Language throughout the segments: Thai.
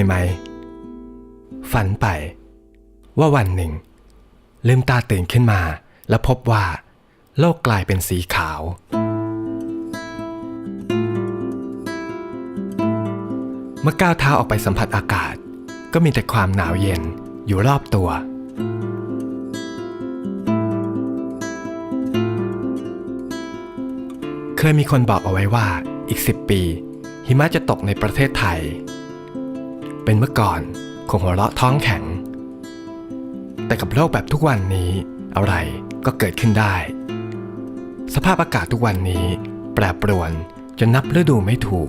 ยไหม ฝันไป ว่าวันหนึ่ง ลืมตาตื่นขึ้นมา แล้วพบว่า โลกกลายเป็นสีขาว เมื่อก้าวเท้าออกไปสัมผัสอากาศ ก็มีแต่ความหนาวเย็นอยู่รอบตัว เคยมีคนบอกเอาไว้ว่าอีก10ปี หิมะจะตกในประเทศไทย เป็นเมื่อก่อนคงหัวเราะท้องแข็ง แต่กับโลกแบบทุกวันนี้อะไรก็เกิดขึ้นได้ สภาพอากาศทุกวันนี้ แปรปรวนจนนับฤดูไม่ถูก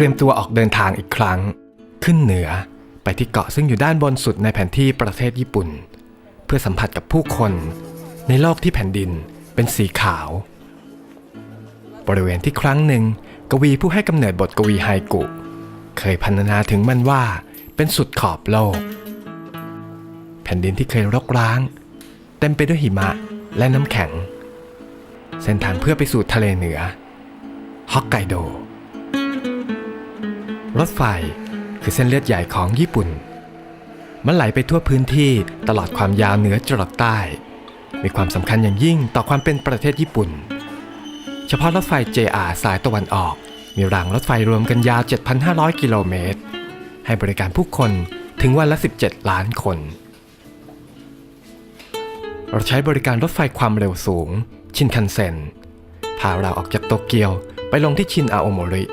ราเตรียมตัวออกเดินทางอีกครั้ง ขึ้นเหนือไปที่เกาะซึ่งอยู่ด้านบนสุดในแผนที่ประเทศญี่ปุ่น เพื่อสัมผัสกับผู้คน ในโลกที่แผ่นดินเป็นสีขาว บริเวณที่ครั้งหนึ่ง กวีผู้ให้กำเนิดบทกวีไฮกุ เคยพรรณนาถึงมันว่าเป็นสุดขอบโลก แผ่นดินที่เคยรกร้าง เต็มไปด้วยหิมะและน้ำแข็ง เส้นทางเพื่อไปสู่ทะเลเหนือฮอกไกโด รถไฟคือเส้นเลือดใหญ่ของญี่ปุ่น มันไหลไปทั่วพื้นที่ตลอดความยาวเหนือจรดใต้ มีความสำคัญอย่างยิ่งต่อความเป็นประเทศญี่ปุ่น เฉพาะรถไฟ JR สายตะวันออก มีรางรถไฟรวมกันยาว 7,500 กิโลเมตร ให้บริการผู้คนถึงวันละ 17 ล้านคน เราใช้บริการรถไฟความเร็วสูง ชินคันเซ็น พาเราออกจากโตเกียวไปลงที่ชินอาโอโมริ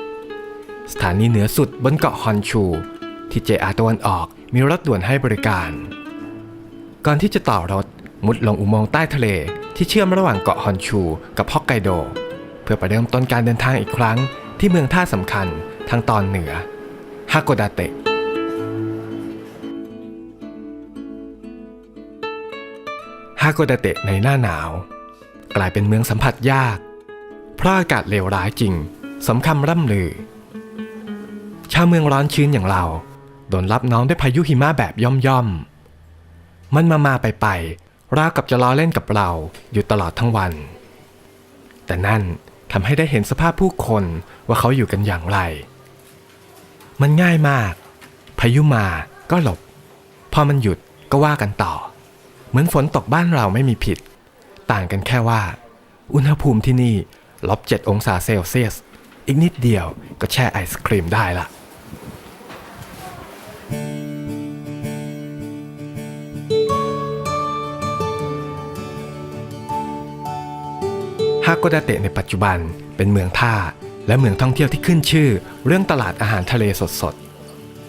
สถานีเหนือสุดบนเกาะฮอนชู ที่ JR ตะวันออกมีรถด่วนให้บริการ ก่อนที่จะต่อรถมุดลงอุโมงค์ใต้ทะเลที่เชื่อมระหว่างเกาะฮอนชู กับฮอกไกโด เพื่อไปเริ่มต้นการเดินทางอีกครั้ง ที่เมืองท่าสำคัญทางตอนเหนือฮาโกดาเตะฮาโกดาเตะในหน้าหนาว กลายเป็นเมืองสัมผัสยาก เพราะอากาศเลวร้ายจริง สมคำร่ำลือ ชาวเมืองร้อนชื้นอย่างเราโดนรับน้องด้วยพายุหิมะแบบย่อมๆ มันมามาไปไปราวกับจะล้อเล่นกับเราอยู่ตลอดทั้งวัน แต่นั่นทำให้ได้เห็นสภาพผู้คนว่าเขาอยู่กันอย่างไร มันง่ายมาก พายุมาก็หลบ พอมันหยุดก็ว่ากันต่อ เหมือนฝนตกบ้านเราไม่มีผิด ต่างกันแค่ว่า อุณหภูมิที่นี่ลบ7องศาเซลเซียส อีกนิดเดียวก็แช่ไอศครีมได้ละ ฮาโกดาเตะในปัจจุบันเป็นเมืองท่า และเมืองท่องเที่ยวที่ขึ้นชื่อ เรื่องตลาดอาหารทะเลสด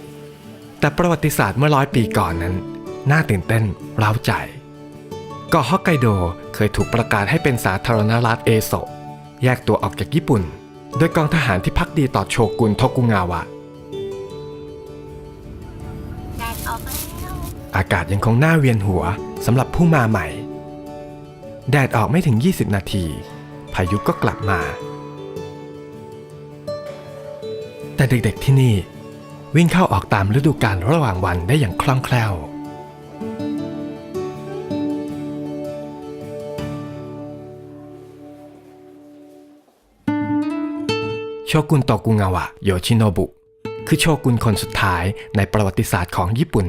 ๆ แต่ประวัติศาสตร์เมื่อร้อยปีก่อนนั้น น่าตื่นเต้นร้าวใจเกาะฮอกไกโดเคยถูกประกาศให้เป็นสาธารณรัฐเอโซะแยกตัวออกจากญี่ปุ่น โดยกองทหารที่พักดีต่อโชกุนโทกุงาวะ อากาศยังคงน่าเวียนหัวสำหรับผู้มาใหม่ แดดออกไม่ถึง 20 นาที พายุก็กลับมา แต่เด็กๆที่นี่ วิ่งเข้าออกตามฤดูกาลระหว่างวันได้อย่างคล่องแคล่ว โชกุนโตกุงาวะโยชิโนบุ คือโชกุนคนสุดท้ายในประวัติศาสตร์ของญี่ปุ่น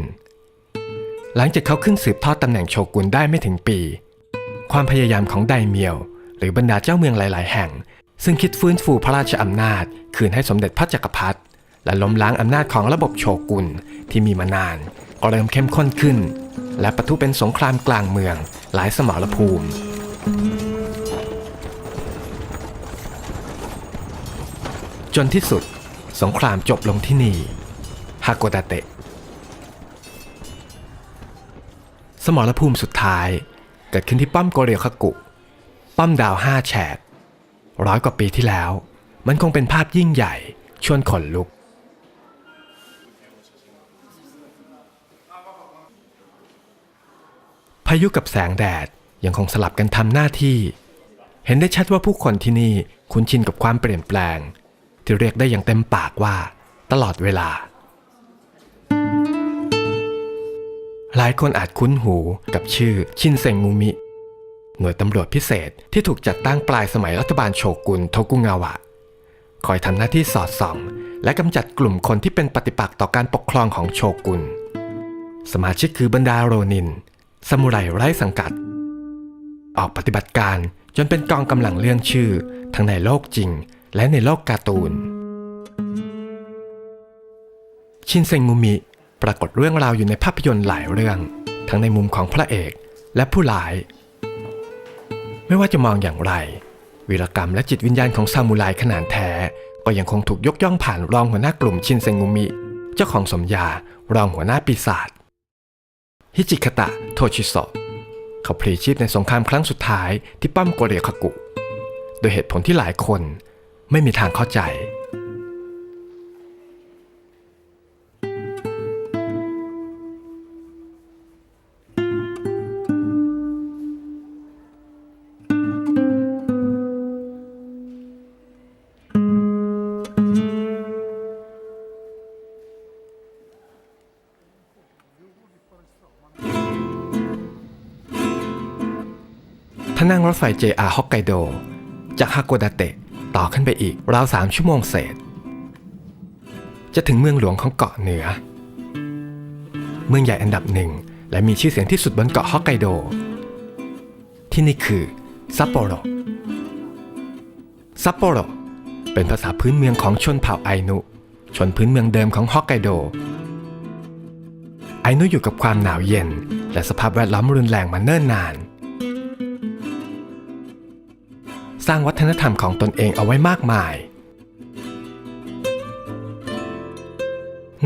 หลังจากเขาขึ้นสืบทอดตำแหน่งโชกุนได้ไม่ถึงปี ความพยายามของไดเมียว หรือบรรดาเจ้าเมืองหลาย ๆ แห่ง ซึ่งคิดฟื้นฟูพระราชอำนาจ คืนให้สมเด็จพระจักรพรรดิและล้มล้างอำนาจของระบบโชกุนที่มีมานานก็เริ่มเข้มข้นขึ้น และปะทุเป็นสงครามกลางเมืองหลายสมรภูมิ จนที่สุด สงครามจบลงที่นี่ฮาโกดาเตะ สมรภูมิสุดท้าย เกิดขึ้นที่ป้อมโกเรียคากุ ป้อมดาวห้าแฉกร้อยกว่าปีที่แล้ว มันคงเป็นภาพยิ่งใหญ่ชวนขนลุก พายุกับแสงแดดยังคงสลับกันทำหน้าที่ เห็นได้ชัดว่าผู้คนที่นี่คุ้นชินกับความเปลี่ยนแปลง ที่เรียกได้อย่างเต็มปากว่า ตลอดเวลา หลายคนอาจคุ้นหูกับชื่อชินเซงงูมิ หน่วยตำรวจพิเศษที่ถูกจัดตั้งปลายสมัยรัฐบาลโชกุนโทกุงาวะ คอยทำหน้าที่สอดส่อง และกำจัดกลุ่มคนที่เป็นปฏิปักษ์ต่อการปกครองของโชกุน สมาชิกคือบรรดาโรนินซามูไรไร้สังกัด ออกปฏิบัติการจนเป็นกองกำลังเรื่องชื่อ ทั้งในโลกจริง และในโลกการ์ตูน ชินเซงมูมิ ปรากฏเรื่องราวอยู่ในภาพยนตร์หลายเรื่อง ทั้งในมุมของพระเอกและผู้ร้าย ไม่ว่าจะมองอย่างไร วีรกรรมและจิตวิญญาณของซามูไรขนาดแท้ ก็ยังคงถูกยกย่องผ่านรองหัวหน้ากลุ่มชินเซงงูมิ เจ้าของสมญารองหัวหน้าปีศาจฮิจิคตะโทชิโซะเขาพลีชีพในสงครามครั้งสุดท้ายที่ปั้มโกเรคากุ โดยเหตุผลที่หลายคนไม่มีทางเข้าใจ ถ้านั่งรถไฟ JR ฮอกไกโด จากฮาโกดาเตะต่อขึ้นไปอีก ราวสามชั่วโมงเศษ จะถึงเมืองหลวงของเกาะเหนือ เมืองใหญ่อันดับหนึ่ง และมีชื่อเสียงที่สุดบนเกาะฮอกไกโด ที่นี่คือซัปโปโรซัปโปโรเป็นภาษาพื้นเมืองของชนเผ่าไอนุ ชนพื้นเมืองเดิมของฮอกไกโด ไอนุอยู่กับความหนาวเย็น และสภาพแวดล้อมรุนแรงมาเนิ่นนาน สร้างวัฒนธรรมของตนเองเอาไว้มากมาย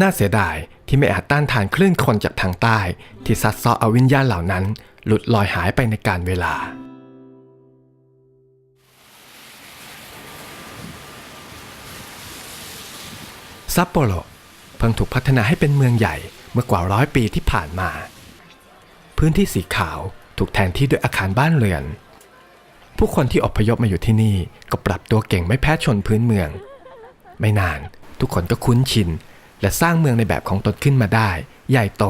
น่าเสียดายที่ไม่อาจต้านทานคลื่นคนจากทางใต้ ที่ซัดเซาะเอาวิญญาณเหล่านั้น หลุดลอยหายไปในการเวลา ซัปโปโรเพิ่งถูกพัฒนาให้เป็นเมืองใหญ่เมื่อกว่าร้อยปีที่ผ่านมา พื้นที่สีขาวถูกแทนที่ด้วยอาคารบ้านเรือน ผู้คนที่อพยพมาอยู่ที่นี่ก็ปรับตัวเก่งไม่แพ้ชนพื้นเมือง ไม่นานทุกคนก็คุ้นชิน และสร้างเมืองในแบบของตนขึ้นมาได้ ใหญ่โต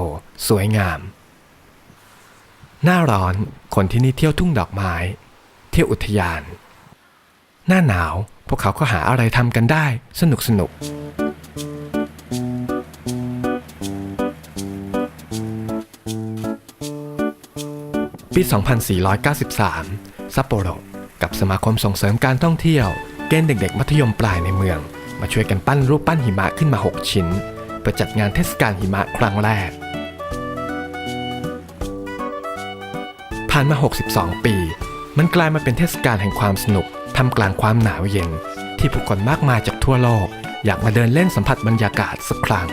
สวยงาม หน้าร้อนคนที่นี่เที่ยวทุ่งดอกไม้ เที่ยวอุทยาน หน้าหนาวพวกเขาก็หาอะไรทำกันได้ สนุกสนุกปี 2493 ซัปโปโรกับสมาคมส่งเสริมการท่องเที่ยว เกณฑ์เด็กๆ มัธยมปลายในเมือง มาช่วยกันปั้นรูปปั้นหิมะขึ้นมา 6 ชิ้น เพื่อจัดงานเทศกาลหิมะครั้งแรก ผ่านมา 62 ปี มันกลายมาเป็นเทศกาลแห่งความสนุกทำกลางความหนาวเย็น ที่ผู้คนมากมายจากทั่วโลก อยากมาเดินเล่นสัมผัสบรรยากาศสักครั้ง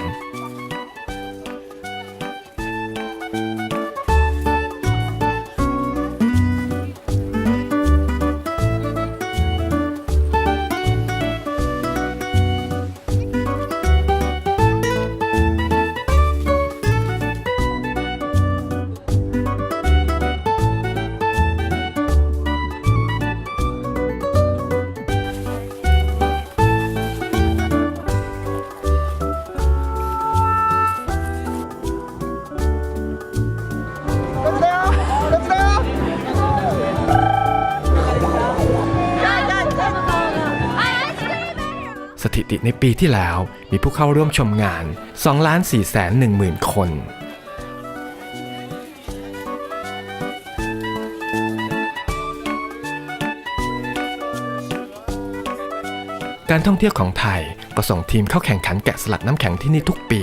ปีที่แล้วมีผู้เข้าร่วมชมงาน 2 4 1 0 0 0 0 คน การท่องเที่ยวของไทยก็ส่งทีมเข้าแข่งขันแกะสลักน้ำแข็งที่นี่ทุกปี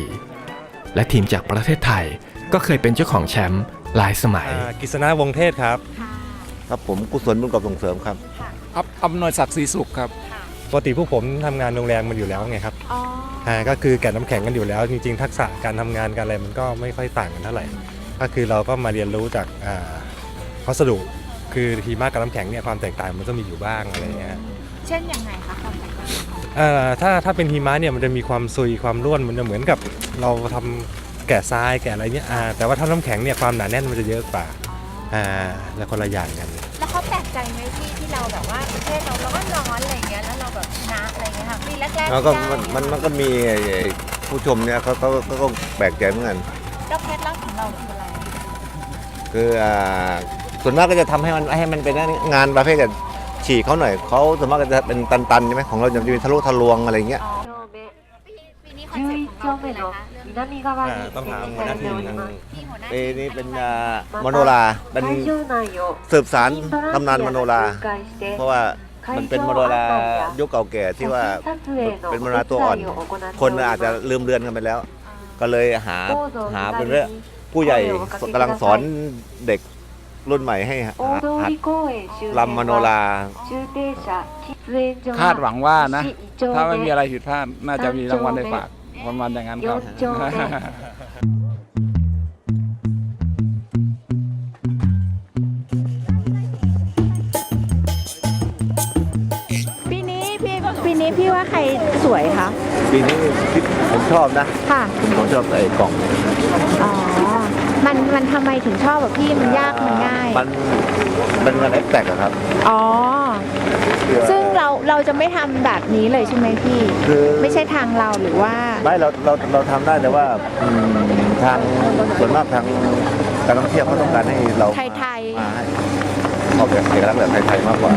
และทีมจากประเทศไทยก็เคยเป็นเจ้าของแชมป์หลายสมัยอ่ากฤษณะวงศ์เทศครับ ครับผมกุศลบุญกับส่งเสริมครับ อัพอำนวยศักดิ์ศรีสุขครับ ปกติพวกผมทำงานโรงแรมมันอยู่แล้วไงครับอ๋ออ่าก็คือแกะน้ำแข็งกันอยู่แล้ว จริงๆ ทักษะการทำงานการอะไรมันก็ไม่ค่อยต่างกันเท่าไหร่ ก็คือเราก็มาเรียนรู้จากอ่าวัสดุคือหิมะกับน้ำแข็งเนี่ยความแตกต่างมันก็มีอยู่บ้างอะไรเงี้ยเช่นยังไงคะความแตกต่างอ่าถ้าถ้าเป็นหิมะเนี่ยมันจะมีความซุยความร่วนมันจะเหมือนกับเราทำแกะทรายแกะอะไรเนี่ยอ่าแต่ว่าถ้าน้ำแข็งเนี่ยความหนาแน่นมันจะเยอะกว่าอ๋ออ่าแล้วคนละอย่างกัน แล้วเขาแปลกใจไหมที่ที่เราแบบว่าประเทศเราร้อนร้อนๆอะไรอย่างเงี้ยแล้วเราแบบช นะอะไรเงี้ยค่ะปีแรกๆแล้วก็มันมันก็มีอ้ไอ้ผู้ชมเนี่ยเขาเขาเขาก็แปลกใจเหมือนกัน แล้วเคล็ดลับของเราคืออะไรคืออ่าส่วนมากก็จะทำให้มันให้มันเป็นงานประเภทกับฉีกเขาหน่อยเขาส่วนมากก็จะเป็นตันๆใช่ไหมของเราจะมีทะลุทะลวงอะไรเงี้ย อ๋อปีปีนี้คอนเซ็องเรา11คือะไรのคอง南側に。ทีหน้าเอนี่เป็นอ่มโนราเป็นสืบสารตำนานมโนรา เพราะว่า มันเป็นมโนรายุคเก่าแก่ที่ว่าเป็นมโนราตัวอ่อน คนอาจจะลืมเลือนกันไปแล้ว ก็เลยหาหาเป็นเรื่องผู้ใหญ่กำลังสอนเด็กรุ่นใหม่ให้หัดำมโนราคาดหวังว่านะ ถ้าไม่มีอะไรผิดพลาดน่าจะมีรางวัลในฝากวันวันอย่างนั้นครับ นี้พี่ว่าใครสวยคะ ปีนี้ที่ผมชอบนะค่ะ ผมชอบไอ้กล่องอ๋อ มันมันทำไมถึงชอบแบบพี่มันยากมันง่าย มันเป็นงานเอ็กแตกอะครับ อ๋อ ซึ่งเราเราจะไม่ทำแบบนี้เลยใช่ไหมพี่ คือไม่ใช่ทางเราหรือว่า ไม่เราเราเราทำได้แต่ว่าอืมทางส่วนมากทางการท่องเที่ยวเขาต้องการให้เราไทยๆ มาให้ออกแบบเอกลักษณ์แบบไทยๆมากกว่า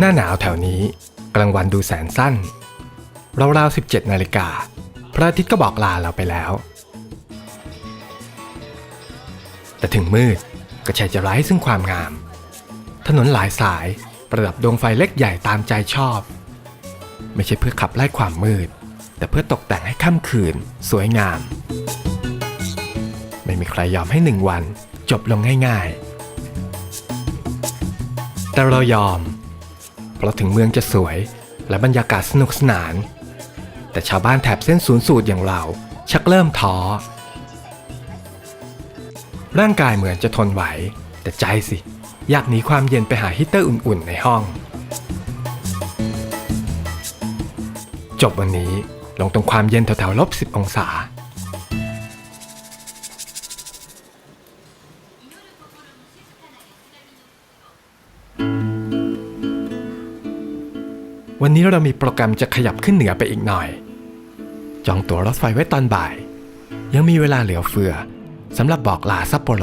หน้าหนาวแถวนี้กลางวันดูแสนสั้นราวๆ17นาฬิกาพระอาทิตย์ก็บอกลาเราไปแล้ว แต่ถึงมืดก็ใช่จะไร้ซึ่งความงาม ถนนหลายสายประดับดวงไฟเล็กใหญ่ตามใจชอบ ไม่ใช่เพื่อขับไล่ความมืด แต่เพื่อตกแต่งให้ค่ำคืน สวยงาม ไม่มีใครยอมให้หนึ่งวันจบลงง่ายๆ แต่เรายอม เพราะถึงเมืองจะสวย และบรรยากาศสนุกสนาน แต่ชาวบ้านแถบเส้นศูนย์สูตรอย่างเรา ชักเริ่มท้อ ร่างกายเหมือนจะทนไหว แต่ใจสิ อยากหนีความเย็นไปหาฮีตเตอร์อุ่นๆในห้อง จบวันนี้ลงตรงความเย็นแถวๆลบ10 องศา วันนี้เรามีโปรแกรมจะขยับขึ้นเหนือไปอีกหน่อย จองตั๋วรถไฟไว้ตอนบ่าย ยังมีเวลาเหลือเฟือสำหรับบอกลาซัปโปโร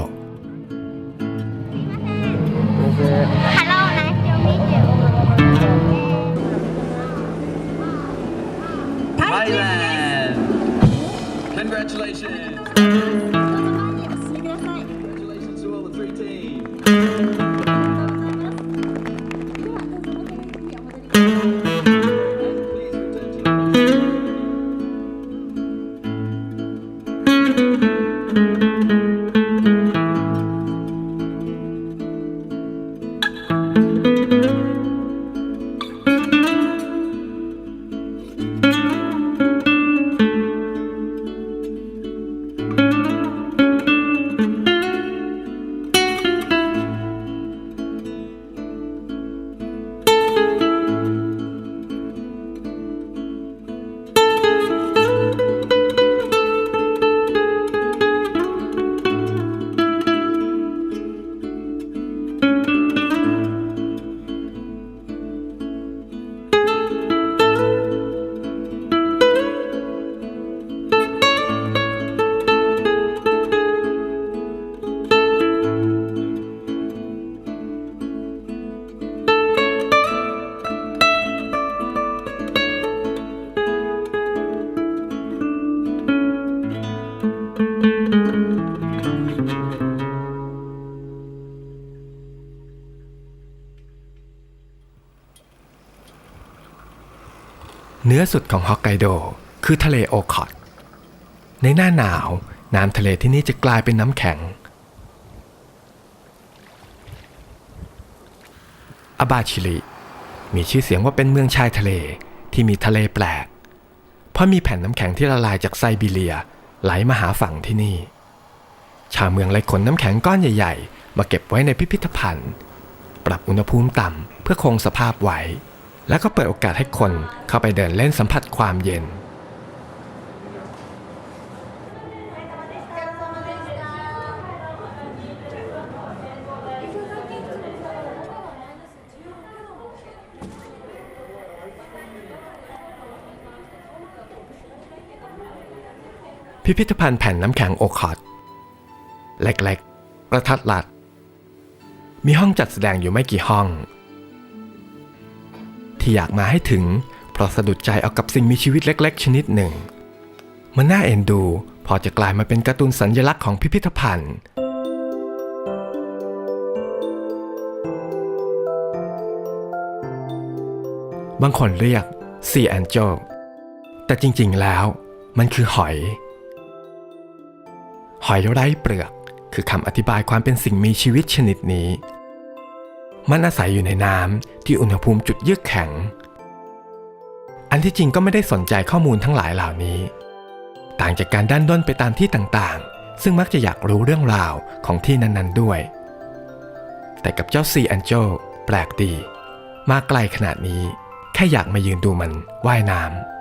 เหนือสุดของฮอกไกโดคือทะเลโอคอตในหน้าหนาวน้ำทะเลที่นี่จะกลายเป็นน้ำแข็ง อาบาชิริมีชื่อเสียงว่าเป็นเมืองชายทะเลที่มีทะเลแปลก เพราะมีแผ่นน้ำแข็งที่ละลายจากไซบีเรียไหลมาหาฝั่งที่นี่ ชาวเมืองเลยขนน้ำแข็งก้อนใหญ่ ๆ มาเก็บไว้ในพิพิธภัณฑ์ ปรับอุณหภูมิต่ำเพื่อคงสภาพไว้ แล้วก็เปิดโอกาสให้คนเข้าไปเดินเล่นสัมผัสความเย็น พิพิธภัณฑ์แผ่นน้ำแข็งโอคอตเล็กๆกระทัดรัด มีห้องจัดแสดงอยู่ไม่กี่ห้อง ที่อยากมาให้ถึง เพราะสะดุดใจเอากับสิ่งมีชีวิตเล็ก ๆ ชนิดหนึ่ง มันน่าเอ็นดู พอจะกลายมาเป็นการ์ตูนสัญลักษณ์ของพิพิธภัณฑ์ บางคนเรียก Sea Angel แต่จริงๆแล้วมันคือหอย หอยไร้เปลือก คือคำอธิบายความเป็นสิ่งมีชีวิตชนิดนี้ มันอาศัยอยู่ในน้ำที่อุณหภูมิจุดเยือกแข็ง อันที่จริงก็ไม่ได้สนใจข้อมูลทั้งหลายเหล่านี้ ต่างจากการด้านด้นไปตามที่ต่างๆ ซึ่งมักจะอยากรู้เรื่องราวของที่นั้นๆด้วย แต่กับเจ้าซีแอนเจแปลกดี มาไกลขนาดนี้ แค่อยากมายืนดูมันว่ายน้ำ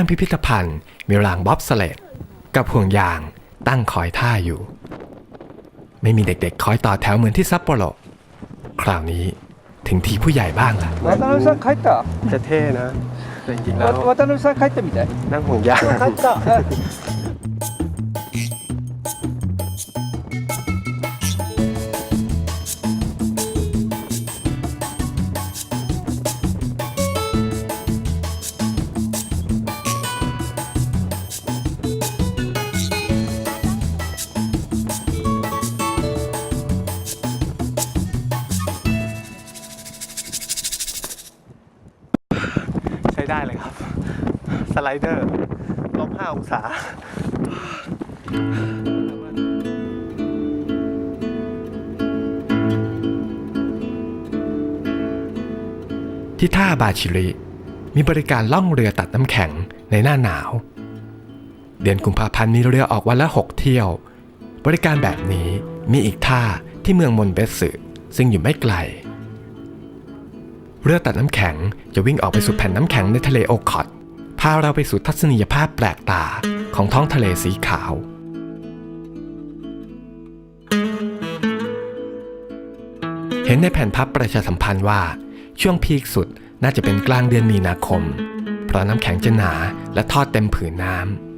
างพิพิธภัณฑ์ มีรางบ๊อบสเลดกับห่วงยางตั้งคอยท่าอยู่ ไม่มีเด็กๆ คอยต่อแถวเหมือนที่ซัปโปโรคราวนี้ถึงทีผู้ใหญ่บ้างละวัตานุสักใครต่อจะเท่นะจริงๆแล้ววัตานุสักใคต่อมีแต่นั่งห่วงยาง ลเดอร์ลบห้าองศาที่ท่าบาชิริ มีบริการล่องเรือตัดน้ำแข็งในหน้าหนาว เดือนกุมภาพันธ์มีเรือออกวันละ 6 เที่ยว บริการแบบนี้มีอีกท่าที่เมืองมอนเบสสึซึ่งอยู่ไม่ไกล เรือตัดน้ำแข็งจะวิ่งออกไปสู่แผ่นน้ำแข็งในทะเลโอคอต พาเราไปสู่ทัศนียภาพแปลกตาของท้องทะเลสีขาว เห็นในแผ่นพับประชาสัมพันธ์ว่า ช่วงพีคสุดน่าจะเป็นกลางเดือนมีนาคม เพราะน้ำแข็งจะหนาและทอดเต็มผืนน้ำ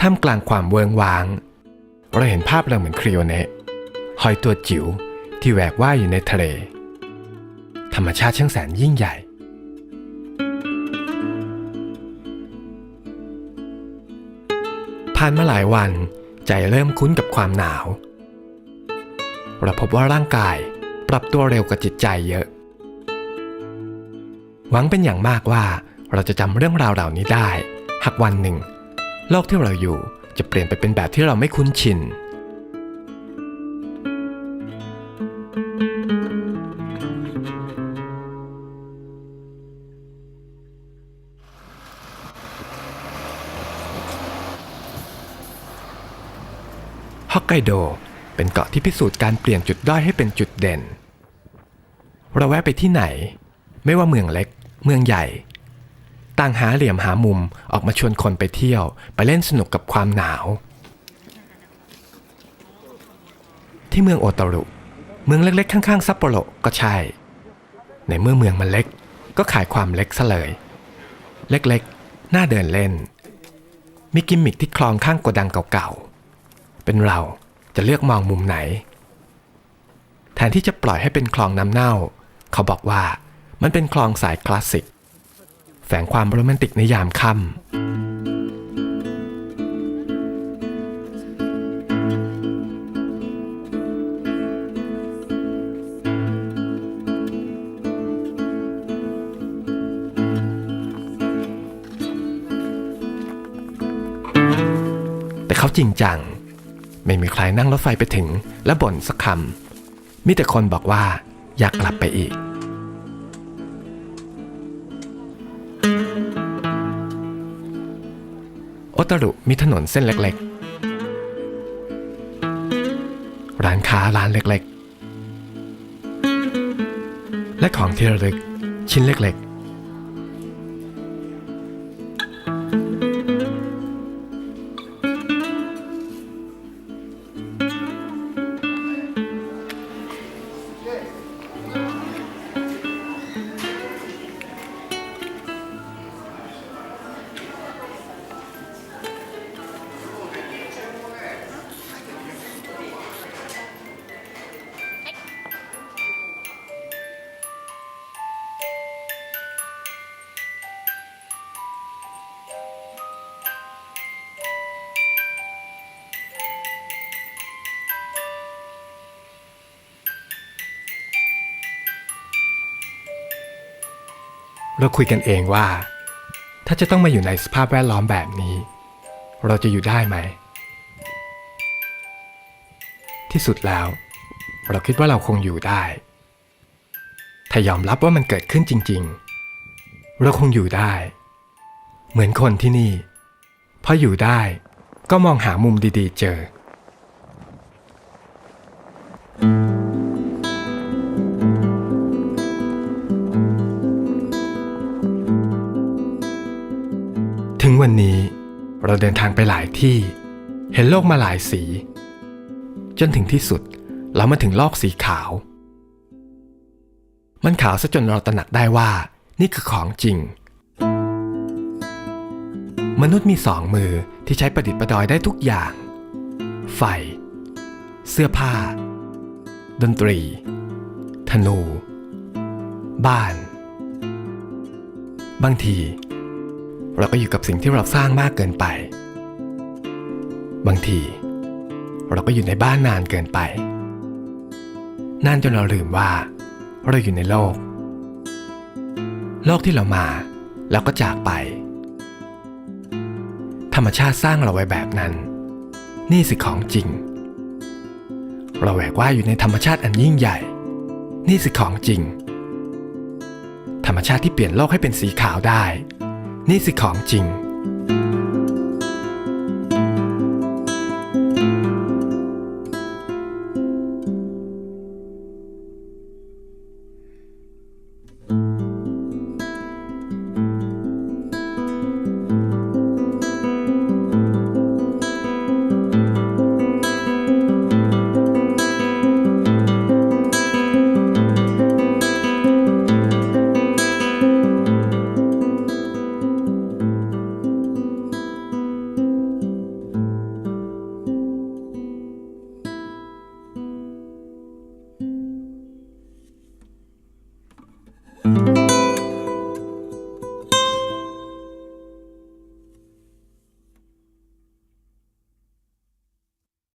ท่ามกลางความเวิงวาง เราเห็นภาพเราเหมือนคริโอเนะหอยตัวจิ๋วที่แหวกว่ายอยู่ในทะเล ธรรมชาติช่างแสนยิ่งใหญ่ ผ่านมาหลายวันใจเริ่มคุ้นกับความหนาว เราพบว่าร่างกายปรับตัวเร็วกว่าจิตใจเยอะ หวังเป็นอย่างมากว่าเราจะจำเรื่องราวเหล่านี้ได้ หากวันหนึ่ง โลกที่เราอยู่จะเปลี่ยนไปเป็นแบบที่เราไม่คุ้นชิน ฮอกไกโดเป็นเกาะที่พิสูจน์การเปลี่ยนจุดด้อยให้เป็นจุดเด่น เราแวะไปที่ไหน ไม่ว่าเมืองเล็ก เมืองใหญ่ ต่างหาเหลี่ยมหามุมออกมาชวนคนไปเที่ยว ไปเล่นสนุกกับความหนาว ที่เมืองโอตารุ เมืองเล็กๆ ข้างๆซัปโปโรก็ใช่ ในเมื่อเมืองมันเล็ก ก็ขายความเล็กซะเลย เล็กๆ น่าเดินเล่น มีกิมมิคที่คลองข้างโกดังเก่าๆ เป็นเราจะเลือกมองมุมไหน แทนที่จะปล่อยให้เป็นคลองน้ำเน่า เขาบอกว่ามันเป็นคลองสายคลาสสิก แฝงความโรแมนติกในยามค่ำแต่เขาจริงจัง ไม่มีใครนั่งรถไฟไปถึงและบ่นสักคำมีแต่คนบอกว่าอยากกลับไปอีก ตรุมีถนนเส้นเล็กๆ ร้านค้าร้านเล็กๆ และของที่ระลึกชิ้นเล็กๆ เราคุยกันเองว่า ถ้าจะต้องมาอยู่ในสภาพแวดล้อมแบบนี้ เราจะอยู่ได้ไหม ที่สุดแล้ว เราคิดว่าเราคงอยู่ได้ ถ้ายอมรับว่ามันเกิดขึ้นจริง ๆ เราคงอยู่ได้ เหมือนคนที่นี่พออยู่ได้ก็มองหามุมดีๆ เจอ วันนี้ เราเดินทางไปหลายที่ เห็นโลกมาหลายสี จนถึงที่สุดเรามาถึงโลกสีขาว มันขาวซะจนเราตระหนักได้ว่านี่คือของจริง มนุษย์มีสองมือที่ใช้ประดิษฐ์ประดอยได้ทุกอย่าง ไฟ เสื้อผ้า ดนตรี ธนู บ้าน บางที เราก็อยู่กับสิ่งที่เราสร้างมากเกินไป บางที เราก็อยู่ในบ้านนานเกินไป นานจนเราลืมว่าเราอยู่ในโลก โลกที่เรามาแล้วก็จากไป ธรรมชาติสร้างเราไว้แบบนั้น นี่สิของจริง เราแหวกว่าอยู่ในธรรมชาติอันยิ่งใหญ่ นี่สิของจริง ธรรมชาติที่เปลี่ยนโลกให้เป็นสีขาวได้ นี่สิของจริง